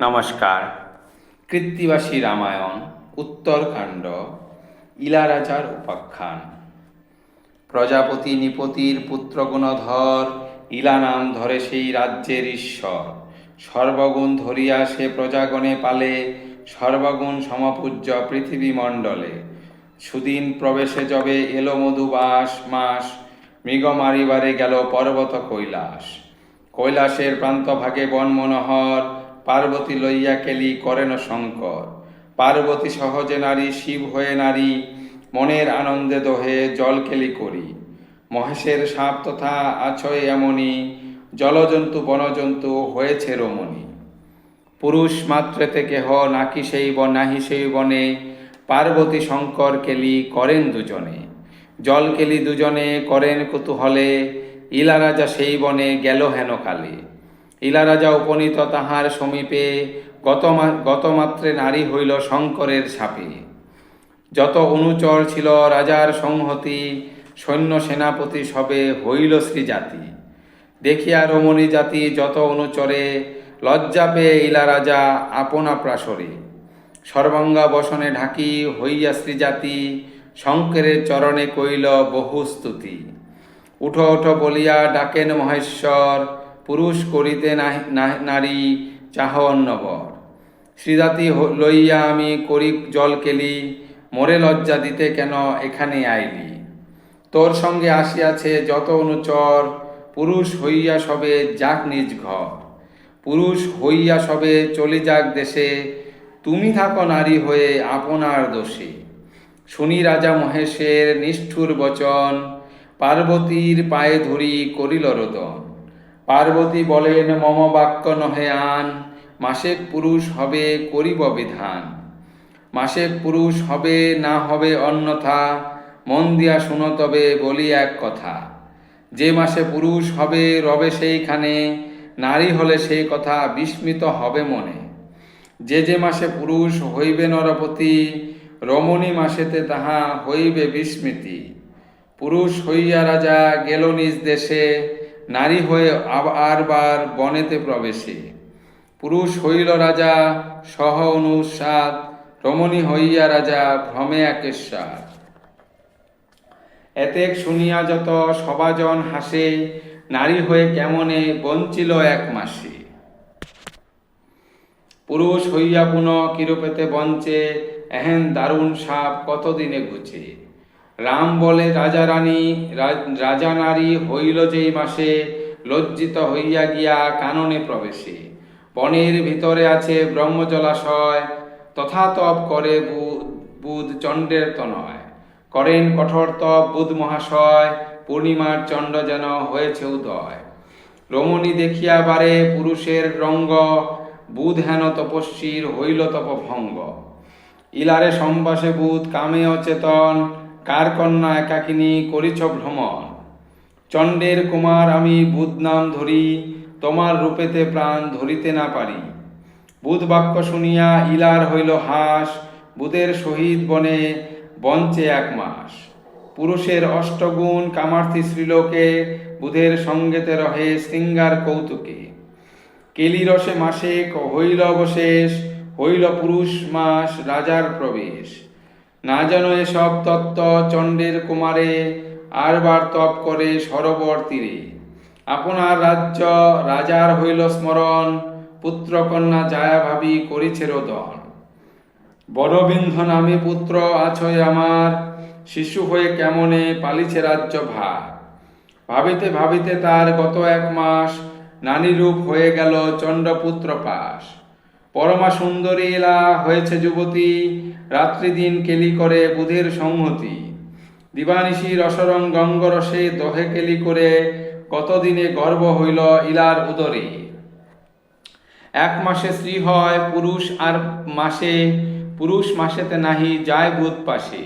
নমস্কার। কৃত্তিবাসী রামায়ণ, উত্তরকাণ্ড, ইলারাজার উপাখ্যান। প্রজাপতি নিপতির পুত্র গুণধর ইলা নাম ধরে সেই রাজ্যের ঈশ্বর। সর্বগুণ ধরিয়া সে প্রজাগণে পালে, সর্বগুণ সমপূজ্য পৃথিবী মণ্ডলে। সুদিন প্রবেশে যবে এলো মধুবাস মাস মৃগ মারিবারে গেল পর্বত কৈলাস। কৈলাসের প্রান্তভাগে বন মনোহর পার্বতী লইয়া কেলি করেন শঙ্কর। পার্বতী সহজে নারী, শিব হয়ে নারী, মনের আনন্দে দোহে জল কেলি করি। মহেশের সাপ তথা আছয় এমনি, জলজন্তু, বনজন্তু হয়েছে রমণী। পুরুষ মাত্রেতে কেহ নাকি সেই বন নাহি সেই বনে, পার্বতী শঙ্কর কেলি করেন দুজনে। জল কেলি দুজনে করেন কুতূহলে ইলা রাজা সেই বনে গেল হেন কালে। ইলা রাজা উপনীত তাহার সমীপে গত মা- গত মাত্রে নারী হইল শঙ্করের সাপে। যত অনুচর ছিল রাজার সংহতি, সৈন্য সেনাপতি সবে হইল শ্রীজাতি। দেখিয়া রমণী জাতি যত অনুচরে, লজ্জা পেয়ে ইলা রাজা আপনা প্রাসরে সর্বাঙ্গা বসনে ঢাকি হইয়া শ্রীজাতি, শঙ্করের চরণে কইল বহু স্তুতি। উঠো উঠো বলিয়া ডাকেন মহেশ্বর পুরুষ করিতে নারী চাহ অন্নবর। শ্রীদাতি লইয়া আমি করি জল কেলি, মোরে লজ্জা দিতে কেন এখানে আইলি? তোর সঙ্গে আসিয়াছে যত অনুচর, পুরুষ হইয়া সবে যাক নিজ ঘর। পুরুষ হইয়া সবে চলে যাক দেশে, তুমি থাকো নারী হয়ে আপনার দোষে। শুনি রাজা মহেশের নিষ্ঠুর বচন, পার্বতীর পায়ে ধরি করিল রোদন। পার্বতী বলেন, মম বাক্য নহে আন মাসেক পুরুষ হবে করিব বিধান। মাসেক পুরুষ হবে, না হবে অন্যথা, মন দিয়া শুনো তবে, বলি এক কথা। যে মাসে পুরুষ হবে, রবে সেইখানে, নারী হলে সেই কথা বিস্মিত হবে মনে। যে যে মাসে পুরুষ হইবে নরপতি, রমণী মাসেতে তাহা হইবে বিস্মৃতি। পুরুষ হইয়া রাজা গেল নিজ দেশে নারী হয়ে আবার বার বনেতে প্রবেশে। পুরুষ হইল রাজা, সহ অনুসাদ রমণী হইয়া রাজা, ভ্রমে একেশ্বর এতেক শুনিয়া যত সবাজন হাসে, নারী হয়ে কেমনে বঞ্চিল এক মাসে। পুরুষ হইয়া পুনঃ কিরূপেতে বঞ্চে, এহেন দারুণ সাপ কতদিনে ঘুচে? রাম বলে, রাজা রানী, রাজা নারী হইল যেই মাসে, লজ্জিত হইয়া গিয়া কাননে প্রবেশে। বনের ভিতরে আছে ব্রহ্ম জলাশয় তথা তপ করে বুধ চণ্ডের তনয়। করেন কঠোর তপ বুধ মহাশয়, পূর্ণিমার চণ্ড যেন হয়েছে উদয়। রমণী দেখিয়া বারে পুরুষের রঙ্গ, বুধ হেন তপস্বীর হইল তপভঙ্গ। ইলারে সম্বাসে বুধ কামে অচেতন কার কন্যা একাকিনী করিছ ভ্রমণ? চণ্ডের কুমার আমি বুধ নাম ধরি, তোমার রূপেতে প্রাণ ধরিতে না পারি। বুধ বাক্য শুনিয়া ইলার হইল হাস, বুধের সহিত বনে বঞ্চে এক মাস। পুরুষের অষ্টগুণ কামার্থী শ্রীলোকে বুধের সঙ্গেতে রহে শৃঙ্গার কৌতুকে। কেলিরসে মাসে, হইল অবশেষ, হইল পুরুষ মাস রাজার প্রবেশ। না যেন এসব তত্ত্ব চণ্ডের কুমারে আরবার তপ করে সরোবর তীরে। আপনার রাজ্য রাজার হইল স্মরণ, পুত্রকন্যা জায়া ভাবি করিছে রোদন। বড়বিন্ধ নামে পুত্র আছয় আমার, শিশু হয়ে কেমনে পালিছে রাজ্য ভার ভাবিতে ভাবিতে তার গত এক মাস নারী রূপ হয়ে গেল চণ্ডপুত্র পাশ পরমা সুন্দরী এলা হয়েছে যুবতী রাত্রি দিন কেলি করে বুধের সংহতি। দিবানিশি রসরং গঙ্গরসে দহে কেলি করে কতদিনে গর্ব হইল ইলার উদরে। এক মাসে স্ত্রী হয়, পুরুষ আর মাসে, পুরুষ মাসেতে নাহি যায় বুধ পাশে।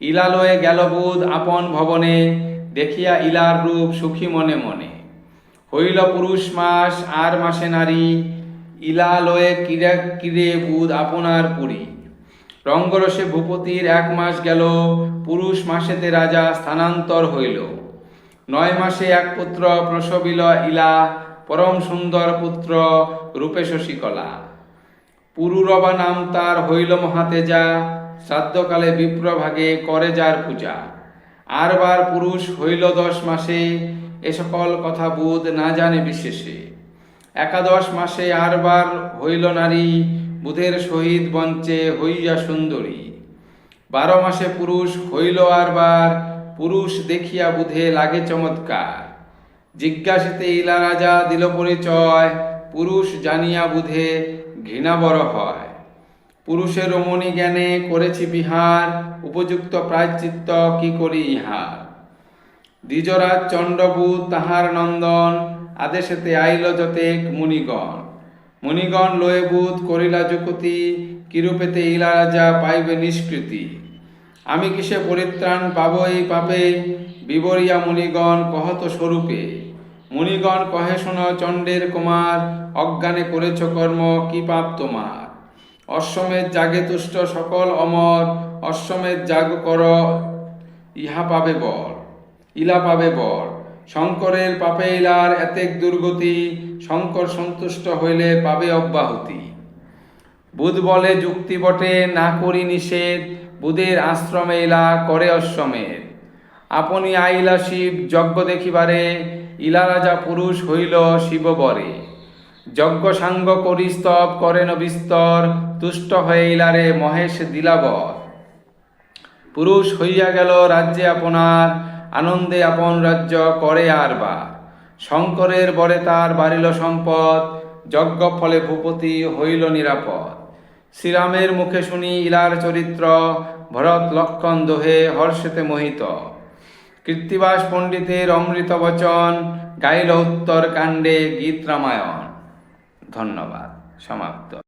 ইলালয়ে গেল বুধ আপন ভবনে, দেখিয়া ইলার রূপ সুখী মনে মনে। হইল পুরুষ মাস আর মাসে নারী, ইলালয়ে কিরে কিরে বুধ আপনার পুরী। রঙ্গরসে ভূপতির এক মাস গেল, পুরুষ মাসেতে রাজা স্থানান্তর হইল। নয় মাসে এক পুত্র প্রসবিল ইলা, পরম সুন্দর পুত্র রূপে শশীকলা পুরুরবা নাম তার হইল মহাতেজা, শ্রাদ্ধকালে বিপ্রভাগে করে যার পূজা। আরবার পুরুষ হইল দশ মাসে, এ সকল কথা বুধ না জানে বিশেষে। একাদশ মাসে আরবার হইল নারী বুধের সহিত বঞ্চে হইয়া সুন্দরী। বারো মাসে পুরুষ হইল আরবার পুরুষ দেখিয়া বুধে লাগে চমৎকার। জিজ্ঞাসিতে ইলা রাজা দিল পরিচয়, পুরুষ জানিয়া বুধে ঘৃণা বড় হয়। পুরুষের রমণী জ্ঞানে করেছি বিহার, উপযুক্ত প্রায়শ্চিত্ত কি করি ইহার? দ্বিজরাজ চণ্ডবুধ তাহার নন্দন, আদেশেতে আইল যতেক মুনিগণ। মুনিগণ লয়ে বুধ করিলা যুকতি, কিরূপেতে ইলা রাজা পাইবে নিষ্কৃতি? আমি কিসে পরিত্রাণ পাব এই পাপে? বিবরিয়া মুনিগণ কহত স্বরূপে। মুনিগণ কহে শোন, চণ্ডের কুমার, অজ্ঞানে করেছ কর্ম, কি পাপ তোমার? অশ্বমেধ জাগে তুষ্ট সকল অমর, অশ্বমেধ জাগ কর, ইহা পাবে বর, ইলা পাবে বর। শঙ্করের পাপে ইলার এতেক দুর্গতি, শঙ্কর সন্তুষ্ট হইলে পাবে অব্যাহতি। বুধ বলে যুক্তি বটে, না করি নিষেধ, বুধের আশ্রমে ইলা করে অশ্বমেধ। আপনি আইলা শিব যজ্ঞ দেখিবারে, ইলা রাজা পুরুষ হইল শিববরে যজ্ঞ সাঙ্গ করি স্তব করেন বিস্তর, তুষ্ট হয়ে ইলারে মহেশ দিলাবর। পুরুষ হইয়া গেল রাজ্যে আপনার আনন্দে আপন রাজ্য করে আরবার শঙ্করের বরে তার বাড়িল সম্পদ, যজ্ঞ ফলে ভূপতি হইল নিরাপদ। শ্রীরামের মুখে শুনি ইলার চরিত্র, ভরত লক্ষণ দোহে হর্ষেতে মোহিত। কৃত্তিবাস পণ্ডিতের অমৃত বচন, গাইল উত্তর কাণ্ডে গীত রামায়ণ। ধন্যবাদ। সমাপ্ত।